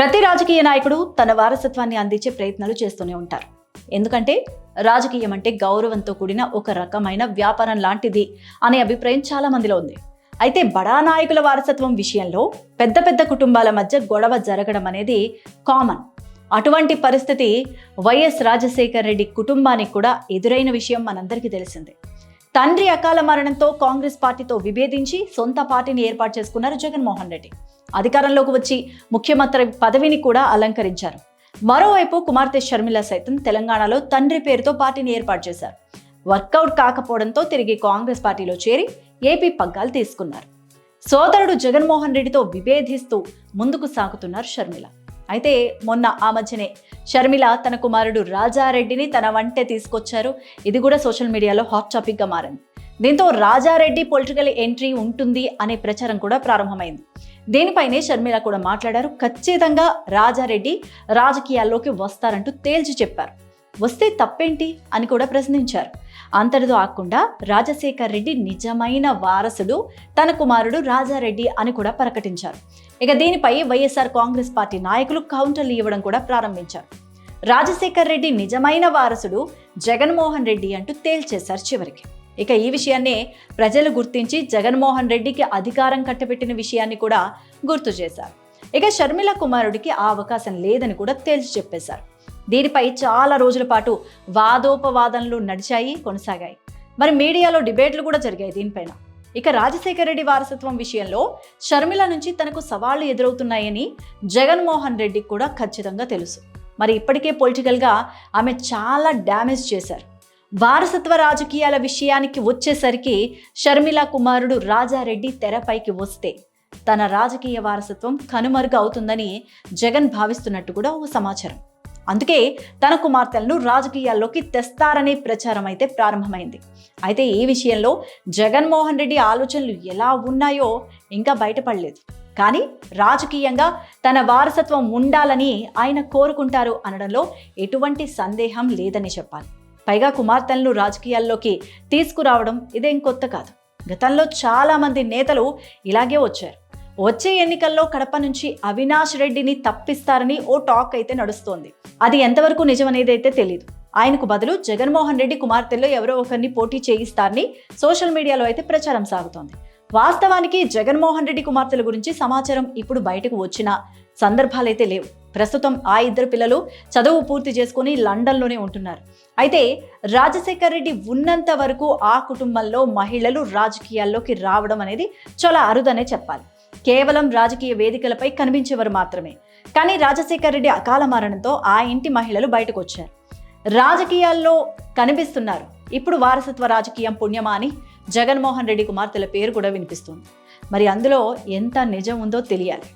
ప్రతి రాజకీయ నాయకుడు తన వారసత్వాన్ని అందించే ప్రయత్నాలు చేస్తూనే ఉంటారు. ఎందుకంటే రాజకీయం అంటే గౌరవంతో కూడిన ఒక రకమైన వ్యాపారం లాంటిది అనే అభిప్రాయం చాలా మందిలో ఉంది. అయితే బడా నాయకుల వారసత్వం విషయంలో పెద్ద పెద్ద కుటుంబాల మధ్య గొడవ జరగడం అనేది కామన్. అటువంటి పరిస్థితి వైఎస్ రాజశేఖర్ రెడ్డి కుటుంబానికి కూడా ఎదురైన విషయం మనందరికీ తెలిసిందే. తండ్రి అకాల మరణంతో కాంగ్రెస్ పార్టీతో విభేదించి సొంత పార్టీని ఏర్పాటు చేసుకున్నారు జగన్మోహన్ రెడ్డి. అధికారంలోకి వచ్చి ముఖ్యమంత్రి పదవిని కూడా అలంకరించారు. మరోవైపు కుమార్తె షర్మిల సైతం తెలంగాణలో తండ్రి పేరుతో పార్టీని ఏర్పాటు చేశారు. వర్కౌట్ కాకపోవడంతో తిరిగి కాంగ్రెస్ పార్టీలో చేరి ఏపీ పగ్గాలు తీసుకున్నారు. సోదరుడు జగన్మోహన్ రెడ్డితో విభేదిస్తూ ముందుకు సాగుతున్నారు షర్మిల. అయితే మొన్న ఆ మధ్యనే షర్మిల తన కుమారుడు రాజారెడ్డిని తన వంటే తీసుకొచ్చారు. ఇది కూడా సోషల్ మీడియాలో హాట్ టాపిక్గా మారింది. దీంతో రాజారెడ్డి పొలిటికల్ ఎంట్రీ ఉంటుంది అనే ప్రచారం కూడా ప్రారంభమైంది. దీనిపైనే షర్మిల కూడా మాట్లాడారు. ఖచ్చితంగా రాజారెడ్డి రాజకీయాల్లోకి వస్తారంటూ తేల్చి చెప్పారు. వస్తే తప్పేంటి అని కూడా ప్రశ్నించారు. అంతటితో ఆకుండా రాజశేఖర్ రెడ్డి నిజమైన వారసుడు తన కుమారుడు రాజారెడ్డి అని కూడా ప్రకటించారు. ఇక దీనిపై వైఎస్ఆర్ కాంగ్రెస్ పార్టీ నాయకులు కౌంటర్లు ఇవ్వడం కూడా ప్రారంభించారు. రాజశేఖర్ రెడ్డి నిజమైన వారసుడు జగన్మోహన్ రెడ్డి అంటూ తేల్చేశారు చివరికి. ఇక ఈ విషయాన్నే ప్రజలు గుర్తించి జగన్మోహన్ రెడ్డికి అధికారం కట్టబెట్టిన విషయాన్ని కూడా గుర్తు చేశారు. ఇక షర్మిల కుమారుడికి ఆ అవకాశం లేదని కూడా తేల్చి చెప్పేశారు. దీనిపై చాలా రోజుల పాటు వాదోపవాదనలు నడిచాయి కొనసాగాయి. మరి మీడియాలో డిబేట్లు కూడా జరిగాయి దీనిపైన. ఇక రాజశేఖర రెడ్డి వారసత్వం విషయంలో షర్మిల నుంచి తనకు సవాళ్ళు ఎదురవుతున్నాయని జగన్మోహన్ రెడ్డికి కూడా ఖచ్చితంగా తెలుసు. మరి ఇప్పటికే పొలిటికల్గా ఆమె చాలా డ్యామేజ్ చేశారు. వారసత్వ రాజకీయాల విషయానికి వచ్చేసరికి షర్మిల కుమారుడు రాజారెడ్డి తెరపైకి వస్తే తన రాజకీయ వారసత్వం కనుమరుగు అవుతుందని జగన్ భావిస్తున్నట్టు కూడా ఓ సమాచారం. అందుకే తన కుమార్తెలను రాజకీయాల్లోకి తెస్తారనే ప్రచారం అయితే ప్రారంభమైంది. అయితే ఈ విషయంలో జగన్మోహన్ రెడ్డి ఆలోచనలు ఎలా ఉన్నాయో ఇంకా బయటపడలేదు. కానీ రాజకీయంగా తన వారసత్వం ఉండాలని ఆయన కోరుకుంటారు అనడంలో ఎటువంటి సందేహం లేదని చెప్పాలి. పైగా కుమార్తెలను రాజకీయాల్లోకి తీసుకురావడం ఇదేం కొత్త కాదు. గతంలో చాలామంది నేతలు ఇలాగే వచ్చారు. వచ్చే ఎన్నికల్లో కడప నుంచి అవినాష్ రెడ్డిని తప్పిస్తారని ఓ టాక్ అయితే నడుస్తోంది. అది ఎంతవరకు నిజమనేది అయితే తెలియదు ఆయనకు బదులు జగన్మోహన్ రెడ్డి కుమార్తెల్లో ఎవరో ఒకరిని పోటీ చేయిస్తారని సోషల్ మీడియాలో అయితే ప్రచారం సాగుతోంది. వాస్తవానికి జగన్మోహన్ రెడ్డి కుమార్తెల గురించి సమాచారం ఇప్పుడు బయటకు వచ్చిన సందర్భాలైతే లేవు. ప్రస్తుతం ఆ ఇద్దరు పిల్లలు చదువు పూర్తి చేసుకుని లండన్లోనే ఉంటున్నారు. అయితే రాజశేఖర్ రెడ్డి ఉన్నంత వరకు ఆ కుటుంబంలో మహిళలు రాజకీయాల్లోకి రావడం అనేది చాలా అరుదనే చెప్పాలి. కేవలం రాజకీయ వేదికలపై కనిపించేవారు మాత్రమే. కానీ రాజశేఖర్ రెడ్డి అకాల మరణంతో ఆ ఇంటి మహిళలు బయటకు వచ్చారు రాజకీయాల్లో కనిపిస్తున్నారు. ఇప్పుడు వారసత్వ రాజకీయం పుణ్యమా అని జగన్మోహన్ రెడ్డి కుమార్తెల పేరు కూడా వినిపిస్తుంది. మరి అందులో ఎంత నిజం ఉందో తెలియాలి.